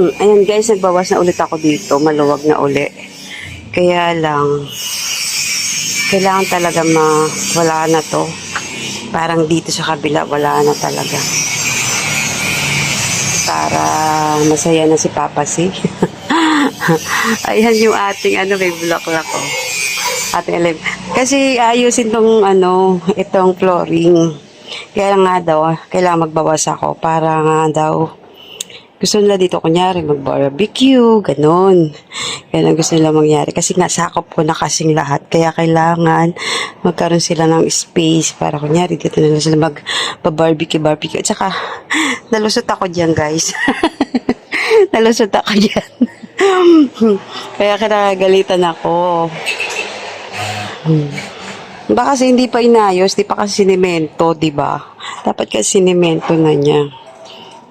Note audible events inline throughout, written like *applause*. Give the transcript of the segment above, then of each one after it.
Ayan guys, nagbawas na ulit ako dito. Maluwag na uli. Kaya lang, kailangan talaga ma wala na to. Parang dito sa kabila, wala na talaga. Para masaya na si Papa si. *laughs* Ayan yung ating ano, may bulaklak ko. Ating alim. Kasi ayusin tong ano, itong flooring. Kaya nga daw, kailangan magbawas ako para nga daw gusto nila dito kunyari mag-barbecue, ganun. Yan ang gusto nila mangyari. Kasi nga sakop ko na kasing lahat. Kaya kailangan magkaroon sila ng space para kunyari dito na sila mag-barbecue, barbecue. At saka, nalusot ako dyan guys. *laughs* nalusot ako dyan. *laughs* Kaya kinagalitan ako. Hmm. Baka kasi hindi pa inayos, di pa kasi sinemento, di ba? Dapat kasi sinemento na niya.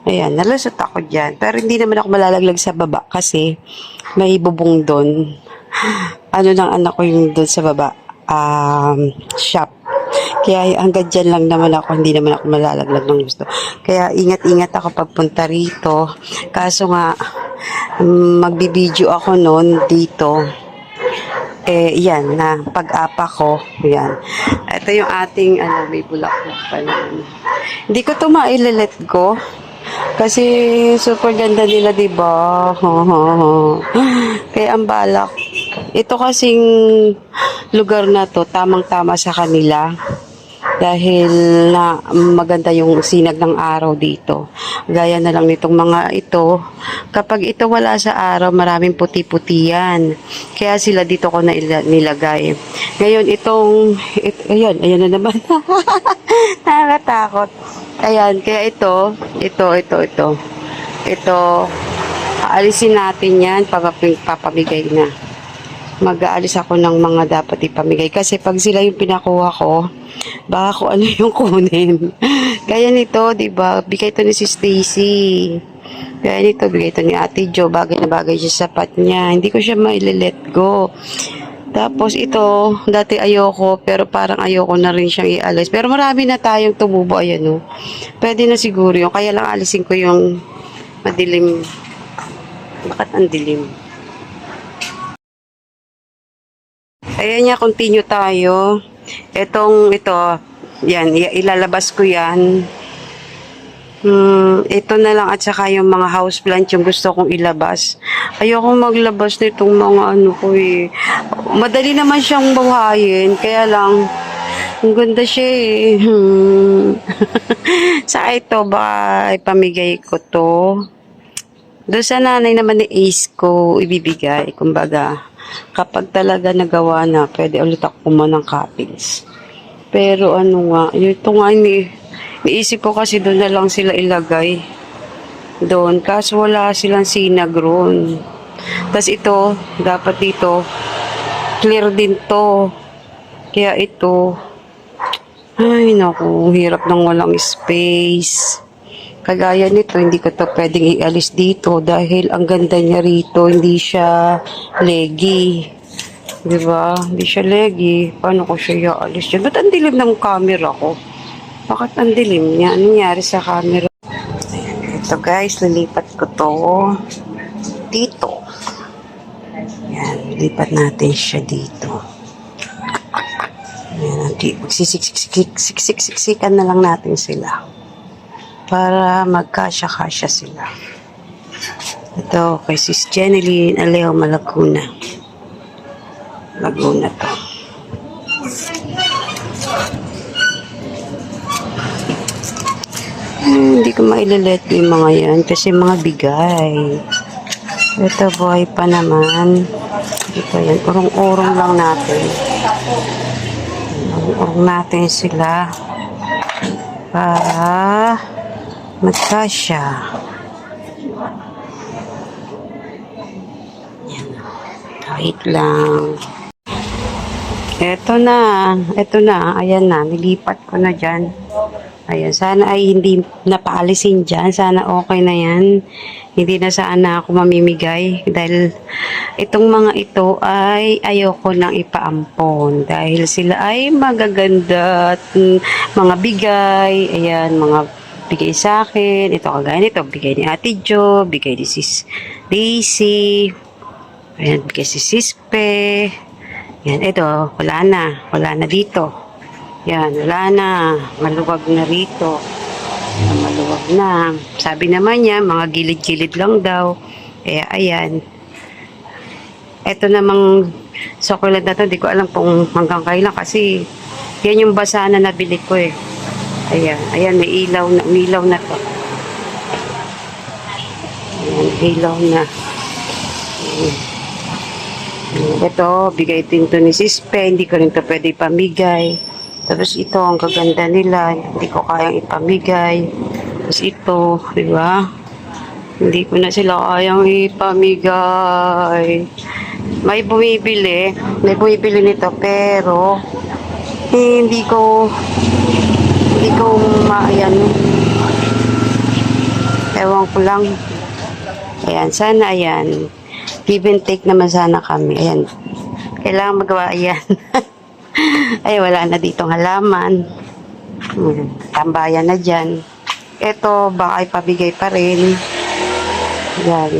Ayan, nalusot ako dyan. Pero hindi naman ako malalaglag sa baba kasi may bubong doon. *gasps* Ano ng anak ko yung doon sa baba? Um, shop. Kaya hanggang dyan lang naman ako, hindi naman ako malalaglag ng gusto. Kaya ingat-ingat ako pagpunta rito. Kaso nga, magbibideo ako noon dito. Eh, yan, na pag-apa ko. Yan. Ito yung ating, ano, may bulaklak pa naman. Hindi ko ito mailalet go. Kasi super ganda nila, di ba? Kaya ang balak. Ito kasing lugar na to, tamang-tama sa kanila. Dahil na maganda yung sinag ng araw dito. Gaya na lang nitong mga ito. Kapag ito wala sa araw, maraming puti-puti yan. Kaya sila dito ko na ila- nilagay. Ngayon, itong, it, ayan, ayan na naman. *laughs* Nakakatakot. Ayan, kaya ito, ito, ito, ito. Ito, aalisin natin yan, papamigay na. Mag-aalis ako ng mga dapat ipamigay. Kasi pag sila yung pinakuha ko, baka kung ano yung *laughs* kunin. Kaya nito, di ba, bigay to ni si Stacy. Kaya nito, bigay to ni Ate Jo. Bagay na bagay siya sa sapat niya. Hindi ko siya maile-let go. Tapos ito, dati ayoko, pero parang ayoko na rin siyang ialis. Pero marami na tayong tumubo, ayan o. Pwede na siguro yun. Kaya lang alisin ko yung madilim. Bakit ang dilim? Ayan nga, continue tayo. Itong, ito, yan, ilalabas ko yan. Hmm, ito na lang at saka yung mga houseplant yung gusto kong ilabas. Ayokong maglabas nitong mga ano ko eh. Madali naman siyang buhayin, kaya lang, ang ganda siya eh. Hmm. *laughs* sa ito, baka ipamigay ko to. Doon sa nanay naman ni Ace ko ibibigay. Kumbaga, kapag talaga nagawa na, pwede ulit ako kumuha ng copies. Pero ano nga, ito nga ni, niisip ko kasi doon na lang sila ilagay. Doon, kaso wala silang sinag roon. Tapos ito, dapat dito, clear din to. Kaya ito, ay naku, hirap ng walang space. Kagaya nito, hindi ko to pwedeng ialis dito dahil ang ganda niya rito, hindi siya leggy. Di ba? Hindi siya leggy. Paano ko siya ialis dyan? Ba't ang dilim ng camera ko? Bakit ang dilim niya? Anong nangyari sa camera? Ayan, ito guys, lilipat ko to dito. Yan, lipat natin siya dito. Ayan, magsisiksiksiksiksiksiksiksikan na lang natin sila para magkasya-kasya sila. Ito kay Sis Jeneline Alejo Malaguna. Laguna to. Hmm, hindi ko mailalet yung mga yan kasi mga bigay. Ito buhay pa naman. Ito yan. Urong-urong lang natin. Urong natin sila para magkasya. Yan. Wait lang. Eto na. Eto na. Ayan na. Nilipat ko na dyan. Ayan. Sana ay hindi napaalisin dyan. Sana okay na yan. Hindi na sana ako mamimigay. Dahil itong mga ito ay ayoko nang ipaampon. Dahil sila ay magaganda at mga bigay. Ayan. Mga bigay sa akin. Ito kagaya nito, bigay ni Ate Jo, bigay ni Sis Daisy. Ayan, bigay si Sispe. Yan, ito, wala na. Wala na dito. Yan, wala na. Maluwag na rito. Maluwag na. Sabi naman niya, mga gilid-gilid lang daw. Eh, ayan. Ito namang succulent na to, di ko alam kung hanggang kailan kasi yan yung basa na nabili ko eh. Ayan, ayan, may ilaw na, may ilaw na to. Ayan, ilaw na. Ito, bigay din to ni Sispe, hindi ko rin to pwede ipamigay. Tapos ito, ang kaganda nila, hindi ko kayang ipamigay. Tapos ito, di ba? Hindi ko na sila kayang ipamigay. May bumibili, may bumibili nito, pero eh, hindi ko hindi ko maayan. Ewan ko lang. Ayan, sana ayan. Give and take naman sana kami. Ayan. Kailangan magawa ayan. *laughs* Ay, wala na ditong halaman. Hmm, tambayan na dyan. Ito, baka ipabigay pa rin. Yan.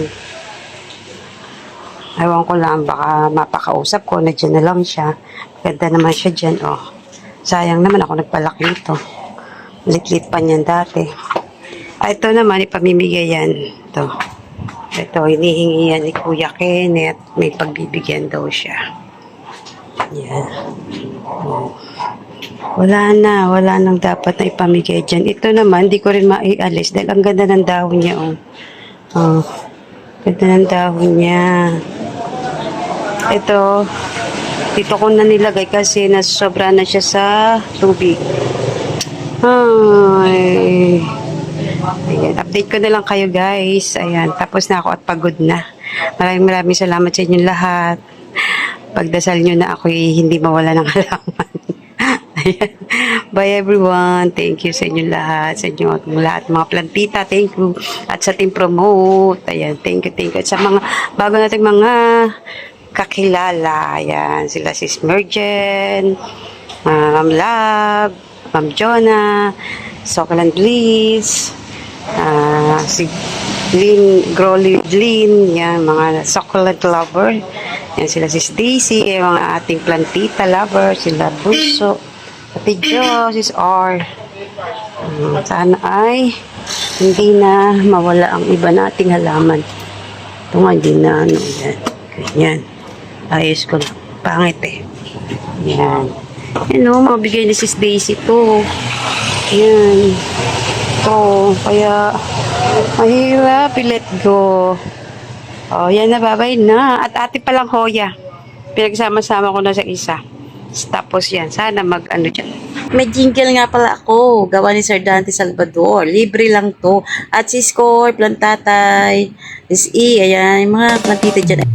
Ewan ko lang, baka mapakausap ko, na dyan na lang siya. Ganda naman siya dyan, oh. Sayang naman ako nagpalaki ito. Litlit pa niyan dati. Ah, ito naman, ipamimigay yan. Ito. Ito, hinihingi yan ni Kuya Kenneth. May pagbibigyan daw siya. Yan. Wala na, wala nang dapat na ipamigay dyan. Ito naman, di ko rin maialis dahil ang ganda ng dahon niya, oh. Oh, ganda ng dahon niya. Ito, dito ko na nilagay kasi nasobra na siya sa tubig. Ay. Ayan, update ko na lang kayo guys. Ayan, tapos na ako at pagod na. Maraming maraming salamat sa inyong lahat. Pagdasal nyo na ako hindi mawala ng *laughs* halaman. Ayan. Bye everyone. Thank you sa inyong lahat. Sa inyong lahat mga plantita. Thank you. At sa team promote. Ayan. Thank you, thank you. At sa mga bago nating mga kakilala. Ayan. Sila si Smergen, uh, Ma'am Lab, Ma'am Jonah, Sokalan Bliss, ah, si Lynn, Growly Lynn, yan, mga succulent lover. Yan sila si Daisy, eh, mga ating plantita lover, sila Buso, Ate Jo, sis R. Um, sana ay hindi na mawala ang iba nating halaman. Ito nga, hindi na, ano, yan. Ganyan. Ayos ko lang. Pangit eh. Yan. Yan o, mabigay ni sis Daisy to. Yan. Ito, kaya mahirap i-let go. Oh, yan na, babay na. At ate palang Hoya. Pinagsama-sama ko na sa isa. Tapos yan, sana mag ano dyan. May jingle nga pala ako. Gawa ni Sir Dante Salvador. Libre lang to. At si Score, Plantatay, Miss E, ayan, mga plantita dyan.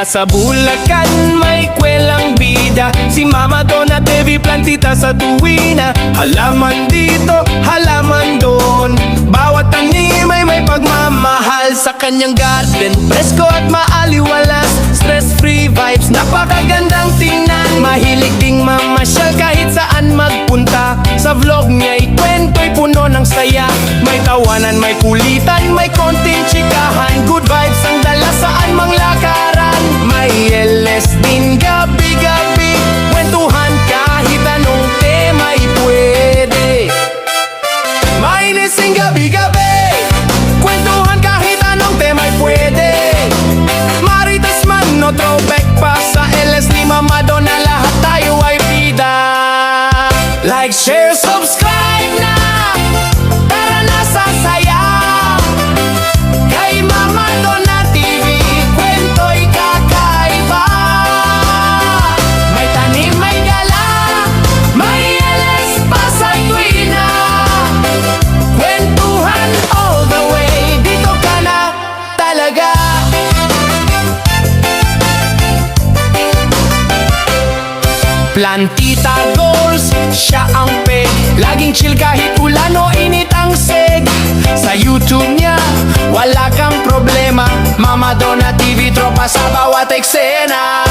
Mula sa Bulacan may kwelang bida. Si Mama Donna TV plantita sa tuwina Halaman dito, halaman doon. Bawat tanim ay may pagmamahal sa kanyang garden. Presko at maaliwalas Stress-free vibes, napakagandang tingnan. Mahilig ding mamasyal kahit saan magpunta. Sa vlog niya'y kwento'y puno ng saya. May tawanan, may kulitan, may konting chikahan Good vibes Plantita goals, siya ang peg. Laging chill kahit ulan o init ang seg. Sa YouTube niya, wala kang problema. Mama Donna TV, tropa sa bawat eksena